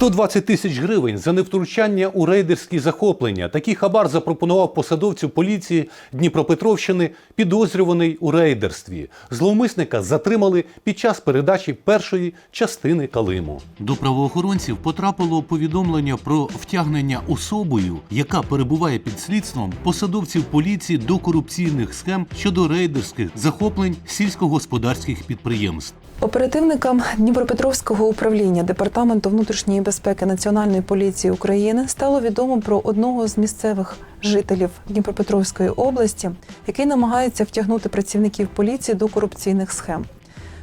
«120 тисяч гривень за невтручання у рейдерські захоплення. Такий хабар запропонував посадовцю поліції Дніпропетровщини, підозрюваний у рейдерстві. Зловмисника затримали під час передачі першої частини Калиму. До правоохоронців потрапило повідомлення про втягнення особою, яка перебуває під слідством посадовців поліції до корупційних схем щодо рейдерських захоплень сільськогосподарських підприємств. Оперативникам Дніпропетровського управління Департаменту внутрішньої безпеки Національної поліції України стало відомо про одного з місцевих жителів Дніпропетровської області, який намагається втягнути працівників поліції до корупційних схем.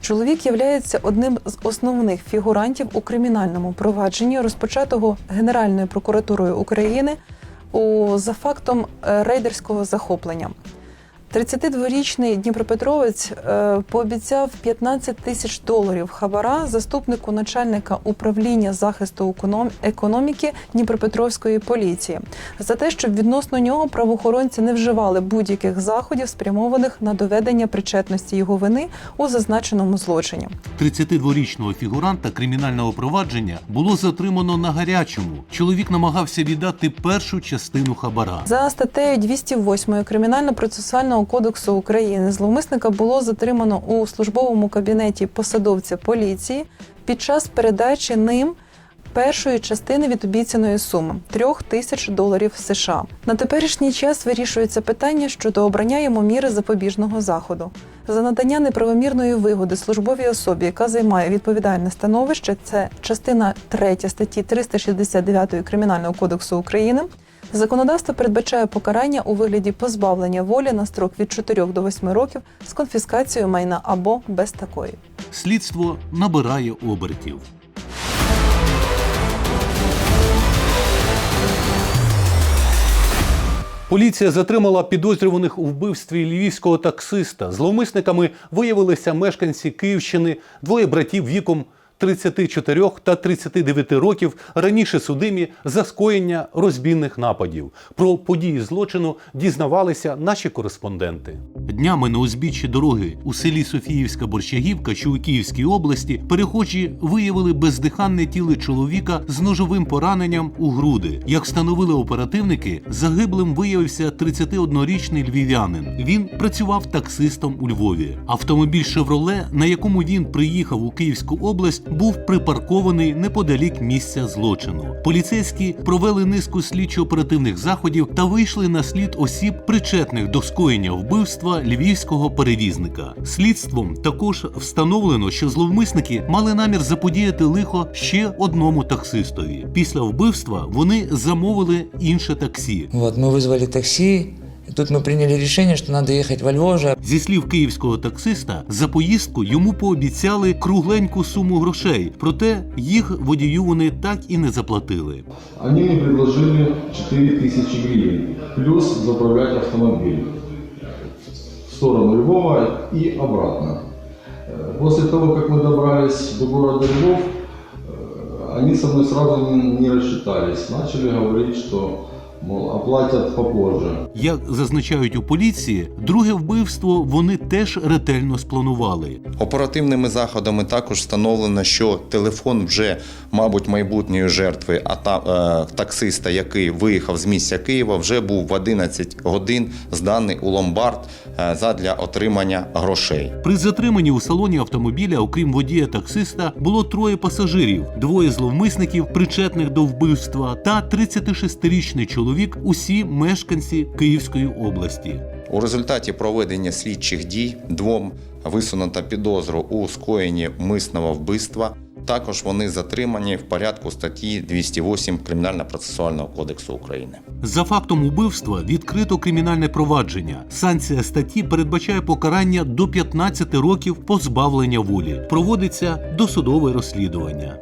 Чоловік являється одним з основних фігурантів у кримінальному провадженні, розпочатого Генеральною прокуратурою України у за фактом е, рейдерського захоплення. 32-річний Дніпропетровець е, пообіцяв 15 тисяч доларів хабара заступнику начальника управління захисту економіки Дніпропетровської поліції за те, щоб відносно нього правоохоронці не вживали будь-яких заходів, спрямованих на доведення причетності його вини у зазначеному злочині. 32-річного фігуранта кримінального провадження було затримано на гарячому. Чоловік намагався віддати першу частину хабара. За статтею 208 Кримінально-процесуального кодексу України зловмисника було затримано у службовому кабінеті посадовця поліції під час передачі ним першої частини від обіцяної суми трьох тисяч доларів США. На теперішній час вирішується питання щодо обрання йому міри запобіжного заходу. За надання неправомірної вигоди службовій особі, яка займає відповідальне становище, це частина 3 статті 369 Кримінального кодексу України. Законодавство передбачає покарання у вигляді позбавлення волі на строк від 4 до 8 років з конфіскацією майна або без такої. Слідство набирає обертів. Поліція затримала підозрюваних у вбивстві львівського таксиста. Зловмисниками виявилися мешканці Київщини, двоє братів віком 34 та 39 років, раніше судимі за скоєння розбійних нападів. Про події злочину дізнавалися наші кореспонденти. Днями на узбіччі дороги у селі Софіївська Борщагівка, що у Київській області, перехожі виявили бездиханне тіло чоловіка з ножовим пораненням у груди. Як встановили оперативники, загиблим виявився 31-річний львів'янин. Він працював таксистом у Львові. Автомобіль Шевроле, на якому він приїхав у Київську область, був припаркований неподалік місця злочину. Поліцейські провели низку слідчо-оперативних заходів та вийшли на слід осіб, причетних до скоєння вбивства львівського перевізника. Слідством також встановлено, що зловмисники мали намір заподіяти лихо ще одному таксистові. Після вбивства вони замовили інше таксі. Вот, мы вызвали такси, и тут мы приняли решение, что надо ехать во Львов же. Зі слів київського таксиста, за поїздку йому пообіцяли кругленьку суму грошей, проте їх водію вони так і не заплатили. Они мне предложили 4000 гривен, плюс заправлять автомобиль в сторону Львова и обратно. Э, После того, как мы добрались до города Львов, э, они со мной сразу не не рассчитались. Начали говорить, что мол, оплатят попозже. Як зазначають у поліції, друге вбивство вони теж ретельно спланували. Оперативними заходами також встановлено, що телефон вже, мабуть, майбутньої жертви, а та, е, таксиста, який виїхав з місця Києва, вже був в 11 годин зданий у ломбард е, задля отримання грошей. При затриманні у салоні автомобіля, окрім водія таксиста, було троє пасажирів, двоє зловмисників, причетних до вбивства, та 36-річний чоловік, усі мешканці Київської області. У результаті проведення слідчих дій двом висунута підозру у скоєнні мисного вбивства. Також вони затримані в порядку статті 208 Кримінально-процесуального кодексу України. За фактом убивства відкрито кримінальне провадження. Санкція статті передбачає покарання до 15 років позбавлення волі. Проводиться досудове розслідування.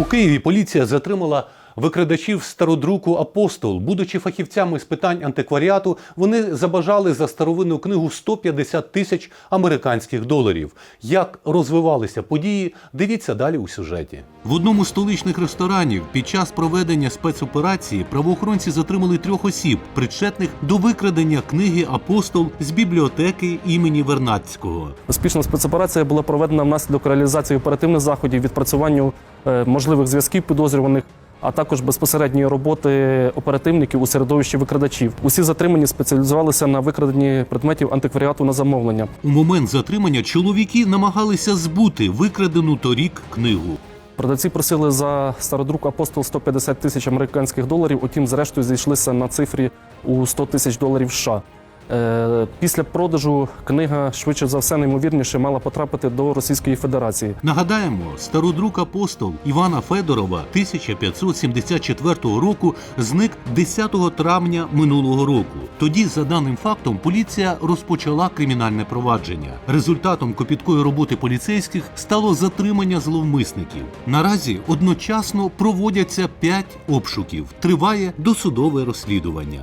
У Києві поліція затримала викрадачів стародруку Апостол. Будучи фахівцями з питань антикваріату, вони забажали за старовинну книгу 150 тисяч американських доларів. Як розвивалися події, дивіться далі у сюжеті. В одному з столичних ресторанів під час проведення спецоперації правоохоронці затримали трьох осіб, причетних до викрадення книги Апостол з бібліотеки імені Вернадського. Успішна спецоперація була проведена внаслідок реалізації оперативних заходів, відпрацюванню е, можливих зв'язків підозрюваних, а також безпосередньої роботи оперативників у середовищі викрадачів. Усі затримані спеціалізувалися на викраденні предметів антикваріату на замовлення. У момент затримання чоловіки намагалися збути викрадену торік книгу. Продавці просили за стародрук апостол 150 тисяч американських доларів, утім, зрештою зійшлися на цифрі у 100 тисяч доларів США. Е, Після продажу книга швидше за все неймовірніше мала потрапити до Російської Федерації. Нагадаємо, стародрук апостол Івана Федорова 1574 року зник 10 травня минулого року. Тоді, за даним фактом, поліція розпочала кримінальне провадження. Результатом копіткої роботи поліцейських стало затримання зловмисників. Наразі одночасно проводяться 5 обшуків. Триває досудове розслідування.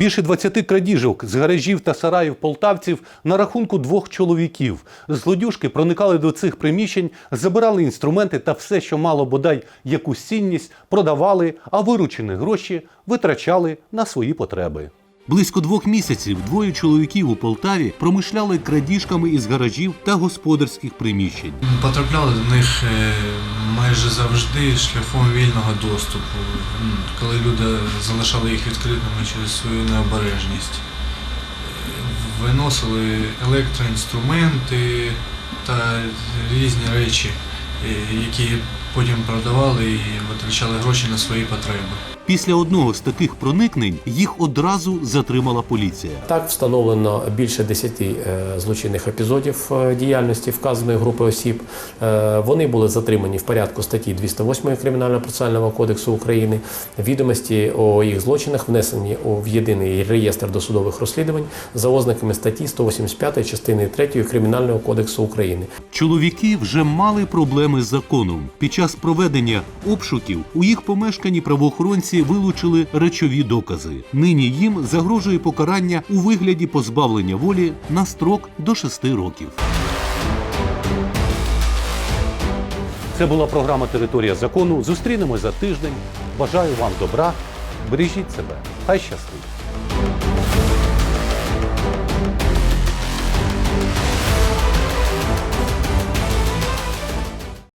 Більше 20 крадіжок з гаражів та сараїв полтавців на рахунку двох чоловіків. Злодюжки проникали до цих приміщень, забирали інструменти та все, що мало бодай якусь цінність, продавали, а виручені гроші витрачали на свої потреби. Близько двох місяців двоє чоловіків у Полтаві промишляли крадіжками із гаражів та господарських приміщень. Потрапляли до них е, майже завжди шляхом вільного доступу, коли люди залишали їх відкритими через свою необережність. Виносили електроінструменти та різні речі, е, які потім продавали і витрачали гроші на свої потреби. Після одного з таких проникнень їх одразу затримала поліція. Так встановлено більше 10 е, злочинних епізодів е, діяльності вказаної групи осіб. Е, Вони були затримані в порядку статті 208 Кримінально-процесуального кодексу України. Відомості о їх злочинах внесені в єдиний реєстр досудових розслідувань за ознаками статті 185 частини 3 Кримінального кодексу України. Чоловіки вже мали проблеми з законом. Під час проведення обшуків у їх помешканні правоохоронці вилучили речові докази. Нині їм загрожує покарання у вигляді позбавлення волі на строк до 6 років. Це була програма Територія закону. Зустрінемось за тиждень. Бажаю вам добра. Бережіть себе. Хай щастить!